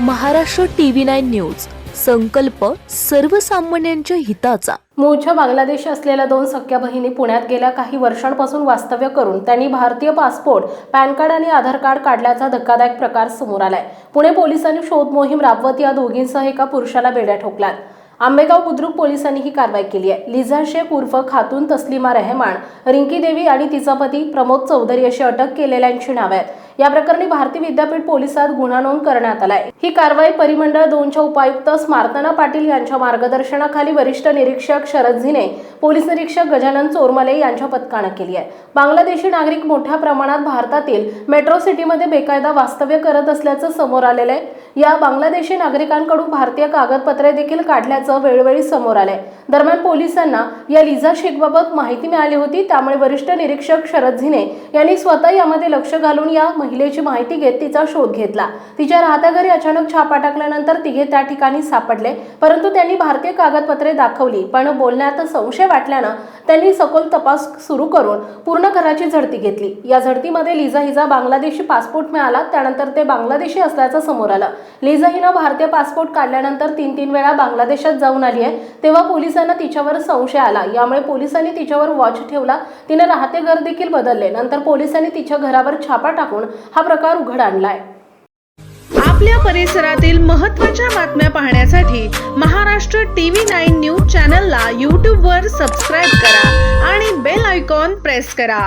Maharashtra TV nine news. संकल्प सर्वसामान्यांच्या हिताचा. मूळच्या बांगलादेशी असलेल्या दोन सख्या बहिणी पुण्यात गेल्या काही वर्षांपासून वास्तव्य करून त्यांनी भारतीय पासपोर्ट पॅन कार्ड आणि आधार कार्ड काढल्याचा धक्कादायक प्रकार समोर आलाय. पुणे पोलिसांनी शोध मोहीम राबवत या दोघींसह एका पुरुषाला बेड्या ठोकल्यात. आंबेगाव बुद्रुक पोलिसांनी ही कारवाई केली आहे. लिझा शेख उर्फ खातून तस्लिमा रहमान रिंकी देवी आणि तिचा पती प्रमोद चौधरी अशी अटक केलेल्यांची नावे आहेत. या प्रकरणी भारतीय विद्यापीठ पोलिसात गुन्हा नोंद करण्यात आलाय. ही कारवाई परिमंडळ दोनच्या उपायुक्त स्मार्तना पाटील यांच्या मार्गदर्शनाखाली वरिष्ठ निरीक्षक शरद झिने पोलीस निरीक्षक गजानन चोरमले यांच्या पथकानं केली आहे. बांगलादेशी नागरिक मोठ्या प्रमाणात भारतातील मेट्रो सिटीमध्ये बेकायदा वास्तव्य करत असल्याचं समोर आलेलं आहे. या बांगलादेशी नागरिकांकडून भारतीय कागदपत्रे देखील काढल्याचं वेळोवेळी समोर आलंय. दरम्यान पोलिसांना या लिझा शेखबाबत माहिती मिळाली होती त्यामुळे वरिष्ठ निरीक्षक शरद झिने यांनी स्वतः यामध्ये लक्ष घालून या महिलेची माहिती घेत तिचा शोध घेतला. तिच्या राहत्या घरी अचानक छापा टाकल्यानंतर तिघे त्या ठिकाणी सापडले. परंतु त्यांनी भारतीय कागदपत्रे दाखवली पण बोलण्यात संशय वाटल्यानं त्यांनी सखोल तपास सुरू करून पूर्ण घराची झडती घेतली. या झडतीमध्ये लिझा हिचा बांगलादेशी पासपोर्ट मिळाला त्यानंतर ते बांगलादेशी असल्याचं समोर आलं. लिझा हिनं भारतीय पासपोर्ट काढल्यानंतर तीन तीन वेळा बांगलादेशात जाऊन आली आहे तेव्हा पोलिसांना तिच्यावर संशय आला. यामुळे पोलिसांनी तिच्यावर वॉच ठेवला. तिने राहते घर देखील बदलले. नंतर पोलिसांनी तिच्या घरावर छापा टाकून हा प्रकार उघड आणलाय. आपल्या परिसरातील महत्त्वाच्या बातम्या पाहण्यासाठी महाराष्ट्र टीव्ही नाईन न्यूज चॅनलला यूट्यूबवर सबस्क्राईब करा आणि बेल आयकॉन प्रेस करा.